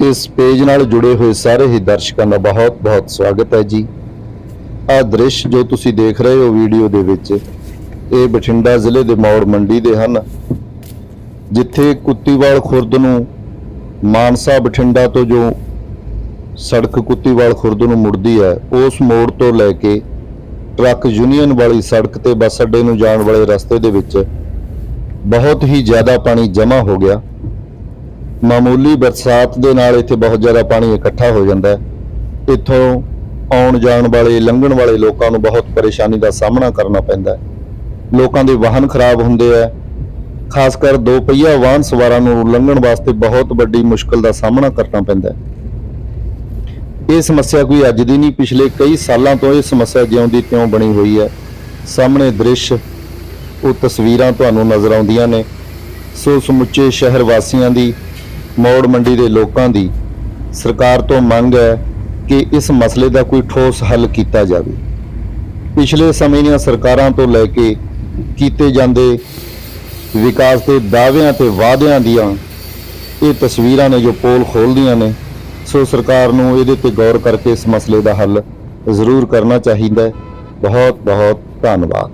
ਇਸ ਪੇਜ ਨਾਲ ਜੁੜੇ ਹੋਏ ਸਾਰੇ ਹੀ ਦਰਸ਼ਕਾਂ ਦਾ ਬਹੁਤ-ਬਹੁਤ ਸਵਾਗਤ ਹੈ ਜੀ। ਆਹ ਦ੍ਰਿਸ਼ ਜੋ ਤੁਸੀਂ ਦੇਖ ਰਹੇ ਹੋ ਵੀਡੀਓ ਦੇ ਵਿੱਚ, ਇਹ ਬਠਿੰਡਾ ਜ਼ਿਲ੍ਹੇ ਦੇ ਮੌੜ ਮੰਡੀ ਦੇ ਹਨ, ਜਿੱਥੇ ਕੁੱਤੀਵਾਲ ਖੁਰਦ ਨੂੰ ਮਾਨਸਾ ਬਠਿੰਡਾ ਤੋਂ ਜੋ ਸੜਕ ਕੁੱਤੀਵਾਲ ਖੁਰਦ ਨੂੰ ਮੁੜਦੀ ਹੈ, ਉਸ ਮੋੜ ਤੋਂ ਲੈ ਕੇ ਟਰੱਕ ਯੂਨੀਅਨ ਵਾਲੀ ਸੜਕ ਤੇ ਬੱਸ ਅੱਡੇ ਨੂੰ ਜਾਣ ਵਾਲੇ ਰਸਤੇ ਦੇ ਵਿੱਚ ਬਹੁਤ ਹੀ ਜ਼ਿਆਦਾ ਪਾਣੀ ਜਮ੍ਹਾਂ ਹੋ ਗਿਆ। ਮਾਮੂਲੀ ਬਰਸਾਤ ਦੇ ਨਾਲ ਇੱਥੇ ਬਹੁਤ ਜ਼ਿਆਦਾ ਪਾਣੀ ਇਕੱਠਾ ਹੋ ਜਾਂਦਾ ਹੈ। ਇੱਥੋਂ ਆਉਣ ਜਾਣ ਵਾਲੇ, ਲੰਘਣ ਵਾਲੇ ਲੋਕਾਂ ਨੂੰ ਬਹੁਤ ਪਰੇਸ਼ਾਨੀ ਦਾ ਸਾਹਮਣਾ ਕਰਨਾ ਪੈਂਦਾ ਹੈ। ਲੋਕਾਂ ਦੇ ਵਾਹਨ ਖਰਾਬ ਹੁੰਦੇ ਆ। ਖਾਸ ਕਰ ਦੋ ਪਹੀਆ ਵਾਹਨ ਸਵਾਰਾਂ ਨੂੰ ਲੰਘਣ ਵਾਸਤੇ ਬਹੁਤ ਵੱਡੀ ਮੁਸ਼ਕਲ ਦਾ ਸਾਹਮਣਾ ਕਰਨਾ ਪੈਂਦਾ ਹੈ। ਇਹ ਸਮੱਸਿਆ ਕੋਈ ਅੱਜ ਦੀ ਨਹੀਂ, ਪਿਛਲੇ ਕਈ ਸਾਲਾਂ ਤੋਂ ਇਹ ਸਮੱਸਿਆ ਜਿਉਂ ਦੀ ਤਿਉਂ ਬਣੀ ਹੋਈ ਹੈ। ਸਾਹਮਣੇ ਦ੍ਰਿਸ਼, ਉਹ ਤਸਵੀਰਾਂ ਤੁਹਾਨੂੰ ਨਜ਼ਰ ਆਉਂਦੀਆਂ ਨੇ। ਸੋ ਸਮੁੱਚੇ ਸ਼ਹਿਰ ਵਾਸੀਆਂ ਦੀ ਮੌੜ ਮੰਡੀ ਦੇ ਲੋਕਾਂ ਦੀ ਸਰਕਾਰ ਤੋਂ ਮੰਗ ਹੈ ਕਿ ਇਸ ਮਸਲੇ ਦਾ ਕੋਈ ਠੋਸ ਹੱਲ ਕੀਤਾ ਜਾਵੇ। ਪਿਛਲੇ ਸਮੇਂ ਦੀਆਂ ਸਰਕਾਰਾਂ ਤੋਂ ਲੈ ਕੇ ਕੀਤੇ ਜਾਂਦੇ ਵਿਕਾਸ ਦੇ ਦਾਅਵਿਆਂ ਤੇ ਵਾਅਦਿਆਂ ਦੀਆਂ ਇਹ ਤਸਵੀਰਾਂ ਨੇ ਜੋ ਪੋਲ ਖੋਲਦੀਆਂ ਨੇ, ਸੋ ਸਰਕਾਰ ਨੂੰ ਇਹਦੇ ਤੇ ਗੌਰ ਕਰਕੇ ਇਸ ਮਸਲੇ ਦਾ ਹੱਲ ਜ਼ਰੂਰ ਕਰਨਾ ਚਾਹੀਦਾ ਹੈ। ਬਹੁਤ ਬਹੁਤ ਧੰਨਵਾਦ।